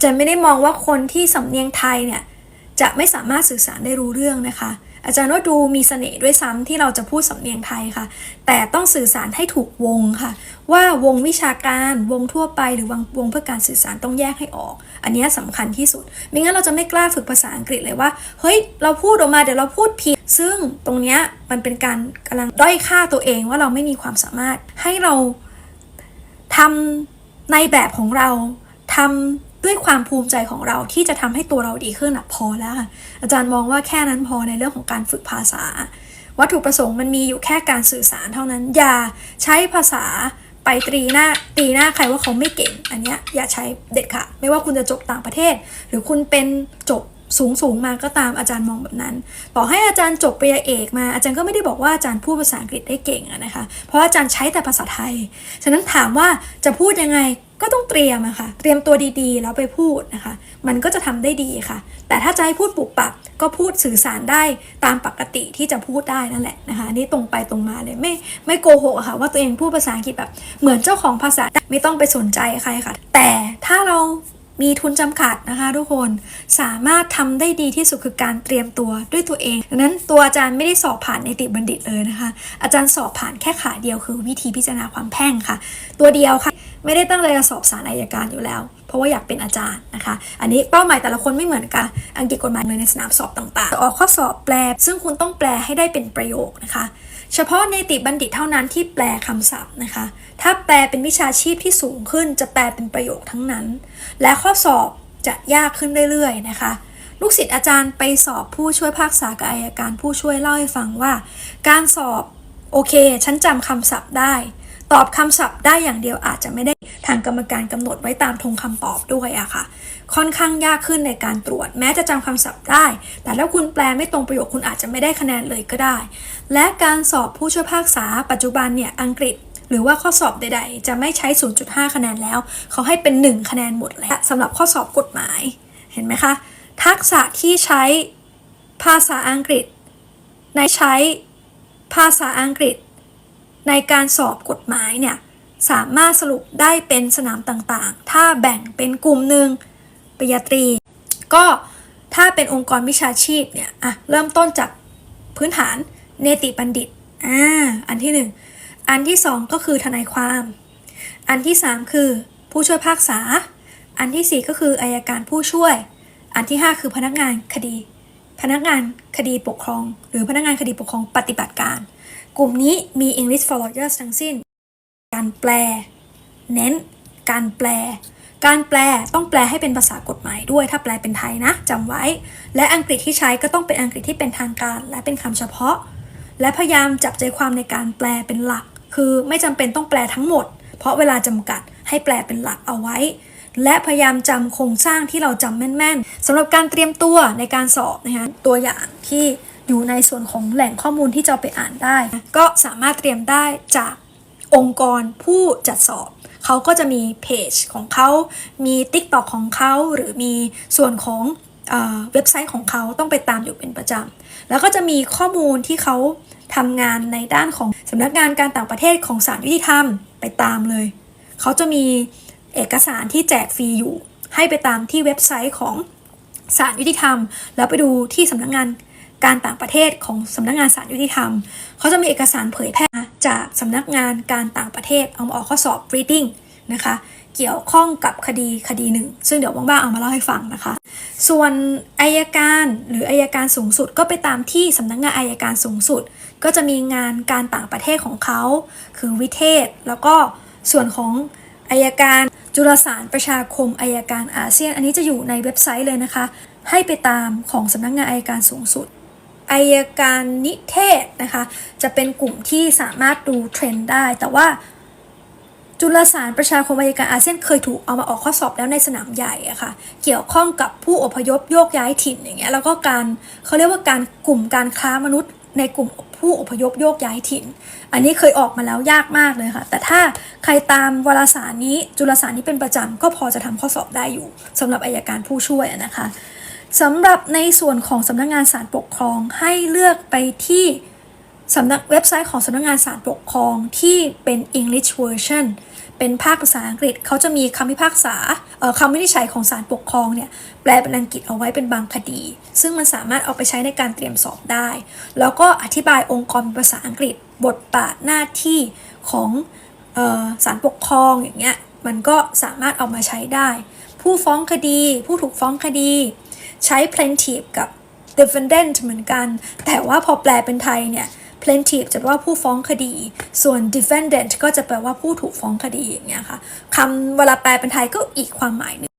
อาจารย์ไม่ได้มองว่าคนที่สำเนียงไทยเนี่ยจะไม่สามารถสื่อสารได้รู้เรื่องนะคะ อาจารย์ว่าดูมีเสน่ห์ด้วยซ้ำที่เราจะพูดสำเนียงไทยค่ะ แต่ต้องสื่อสารให้ถูกวงค่ะ ว่าวงวิชาการวงทั่วไปหรือวงวงเพื่อการสื่อสารต้องแยกให้ออก อันนี้ยสำคัญที่สุดไม่งั้นเราจะไม่กล้าฝึกภาษาอังกฤษเลยว่าเฮ้ยเราพูดออกมาเดี๋ยวเราพูดผิดซึ่งตรงนี้มันเป็นการกำลังด้อยค่าตัวเองว่าเราไม่มีความสามารถให้เราทำในแบบของเราทำ ด้วยความภูมิใจของเราที่จะทำให้ตัวเราดีขึ้นพอแล้วค่ะอาจารย์มองว่าแค่นั้นพอในเรื่องของการฝึกภาษา วัตถุประสงค์มันมีอยู่แค่การสื่อสารเท่านั้น อย่าใช้ภาษาไปตรีหน้าตีหน้าใครว่าเขาไม่เก่ง อันเนี้ยอย่าใช้เด็ดขาดไม่ว่าคุณจะจบต่างประเทศ หรือคุณเป็นจบสูงสูงมาก็ตามอาจารย์มองแบบนั้น ต่อให้อาจารย์จบปริญญาเอกมาอาจารย์ก็ไม่ได้บอกว่าอาจารย์พูดภาษาอังกฤษได้เก่งนะคะ เพราะอาจารย์ใช้แต่ภาษาไทย ฉะนั้นถามว่าจะพูดยังไง ก็ต้องเตรียมอะค่ะ เตรียมตัวดีๆ แล้วไปพูดนะคะ มันก็จะทำได้ดีค่ะ แต่ถ้าจะให้พูดปุบปับก็พูดสื่อสารได้ตามปกติที่จะพูดได้นั่นแหละนะคะนี่ตรงไปตรงมาเลยไม่ไม่โกหกค่ะ ว่าตัวเองพูดภาษาอังกฤษแบบเหมือนเจ้าของภาษาไม่ต้องไปสนใจใครค่ะ แต่ถ้าเรา มีทุนจำกัดนะคะทุกคนสามารถทำได้ดีที่สุดคือการเตรียมตัวด้วยตัวเองดังนั้นตัวอาจารย์ไม่ได้สอบผ่านในติบัณฑิตเลยนะคะ อาจารย์สอบผ่านแค่ขาเดียวคือวิธีพิจารณาความแพ่งค่ะ ตัวเดียวค่ะไม่ได้ตั้งใจจะสอบสารอายการอยู่แล้ว เพราะว่าอยากเป็นอาจารย์นะคะ อันนี้เป้าหมายแต่ละคนไม่เหมือนกัน อังกฤษกฎหมายเลยในสนามสอบต่างๆ ออกข้อสอบแปล ซึ่งคุณต้องแปลให้ได้เป็นประโยคนะคะ เฉพาะในติบัณฑิตเท่านั้นที่แปลคำศัพท์นะคะ ถ้าแปลเป็นวิชาชีพที่สูงขึ้นจะแปลเป็นประโยคทั้งนั้น และข้อสอบจะยากขึ้นเรื่อยๆนะคะ ลูกศิษย์อาจารย์ไปสอบผู้ช่วยภาคษากับอายการผู้ช่วยเล่าให้ฟังว่า การสอบโอเค ฉันจำคำศัพท์ได้ ตอบคำศัพท์ได้อย่างเดียวอาจจะไม่ได้ทางกรรมการกำหนดไว้ตามธงคำตอบด้วยอะค่ะ ค่อนข้างยากขึ้นในการตรวจ แม้จะจำคำศัพท์ได้ แต่ถ้าคุณแปลไม่ตรงประโยคคุณอาจจะไม่ได้คะแนนเลยก็ได้ และการสอบผู้ช่วยภาคษา ปัจจุบันเนี่ยอังกฤษหรือว่าข้อสอบใด ๆ จะไม่ใช้ 0.5 คะแนนแล้ว เขาให้เป็น 1 คะแนนหมดแล้วสำหรับข้อสอบกฎหมาย เห็นไหมคะ ทักษะที่ใช้ภาษาอังกฤษ ในใช้ภาษาอังกฤษ ในการสอบกฎหมายเนี่ยสามารถสรุปได้เป็นสนามต่างๆ ถ้าแบ่งเป็นกลุ่มหนึ่งปริญญาตรี ก็ถ้าเป็นองค์กรวิชาชีพเนี่ยอะเริ่มต้นจากพื้นฐานเนติบัณฑิตอ่าอันที่หนึ่งอันที่สองก็คือทนายความ อันที่สามคือผู้ช่วยภาคษา อันที่สี่ก็คืออายการผู้ช่วย อันที่ห้าคือพนักงานคดี พนักงานคดีปกครอง หรือพนักงานคดีปกครองปฏิบัติการ กลุ่มนี้มี English for Lawyers ทั้งสิ้น การแปล เน้น การแปล การแปลต้องแปลให้เป็นภาษากฎหมายด้วย ถ้าแปลเป็นไทยนะจำไว้ และอังกฤษที่ใช้ก็ต้องเป็นอังกฤษที่เป็นทางการ และเป็นคำเฉพาะ และพยายามจับใจความในการแปลเป็นหลัก คือไม่จำเป็นต้องแปลทั้งหมด เพราะเวลาจำกัดให้แปลเป็นหลักเอาไว้และพยายามจำโครงสร้างที่เราจำแม่น ๆสำหรับการเตรียมตัวในการสอบนะคะตัวอย่างที่ อยู่ในส่วนของแหล่งข้อมูลที่จะไปอ่านได้ ก็สามารถเตรียมได้จากองค์กรผู้จัดสอบ เขาก็จะมีเพจของเขา มี t ิ k t o k ของเขาหรือมีส่วนของเอเว็บไซต์ของเขาต้องไปตามอยู่เป็นประจำ แล้วก็จะมีข้อมูลที่เขาทำงานในด้านของสำนักงานการต่างประเทศของศาลยุติธรรมไปตามเลย เขาจะมีเอกสารที่แจกฟรีอยู่ ให้ไปตามที่เว็บไซต์ของศาลยุติธรรม แล้วไปดูที่สำนักงาน การต่างประเทศของสำนักงานศาลยุติธรรม เขาจะมีเอกสารเผยแพร่จากสำนักงานการต่างประเทศเอามาออกข้อสอบ reading นะคะเกี่ยวข้องกับคดีคดีหนึ่ง ซึ่งเดี๋ยวว่างๆเอามาเล่าให้ฟังนะคะ ส่วนอายการหรืออายการสูงสุดก็ไปตามที่สำนักงานอายการสูงสุด ก็จะมีงานการต่างประเทศของเขา คือวิเทศ แล้วก็ส่วนของอายการจุลสารประชาคมอายการอาเซียน อันนี้จะอยู่ในเว็บไซต์เลยนะคะ ให้ไปตามของสำนักงานอายการสูงสุด อายการนิเทศนะคะ จะเป็นกลุ่มที่สามารถดูเทรนด์ได้ แต่ว่าจุลสารประชาคมอายการอาเซียนเคยถูกเอามาออกข้อสอบแล้วในสนามใหญ่อะค่ะ เกี่ยวข้องกับผู้อพยพโยกย้ายถิ่นอย่างเงี้ย แล้วก็การเขาเรียกว่าการกลุ่มการค้ามนุษย์ในกลุ่มผู้อพยพโยกย้ายถิ่น อันนี้เคยออกมาแล้วยากมากเลยค่ะ แต่ถ้าใครตามวารสารนี้จุลสารนี้เป็นประจำก็พอจะทำข้อสอบได้อยู่สำหรับอายการผู้ช่วยนะคะ สำหรับในส่วนของสำนักงานศาลปกครองให้เลือกไปที่สำนักเว็บไซต์ของสำนักงานศาลปกครองที่เป็น English version เป็นภาคภาษาอังกฤษเขาจะมีคำพิพากษาคำวินิจฉัยของศาลปกครองเนี่ยแปลเป็นอังกฤษเอาไว้เป็นบางคดี ซึ่งมันสามารถเอาไปใช้ในการเตรียมสอบได้ แล้วก็อธิบายองค์กรเป็นภาษาอังกฤษ บทบาทหน้าที่ของศาลปกครองอย่างเงี้ยมันก็สามารถเอามาใช้ได้ ผู้ฟ้องคดี ผู้ถูกฟ้องคดี ใช้ plaintiff กับ defendant เหมือนกัน แต่ว่าพอแปลเป็นไทยเนี่ย plaintiff จะแปลว่าผู้ฟ้องคดี ส่วน defendant ก็จะแปลว่าผู้ถูกฟ้องคดีอย่างเงี้ยค่ะคำเวลาแปลเป็นไทยก็อีกความหมายหนึง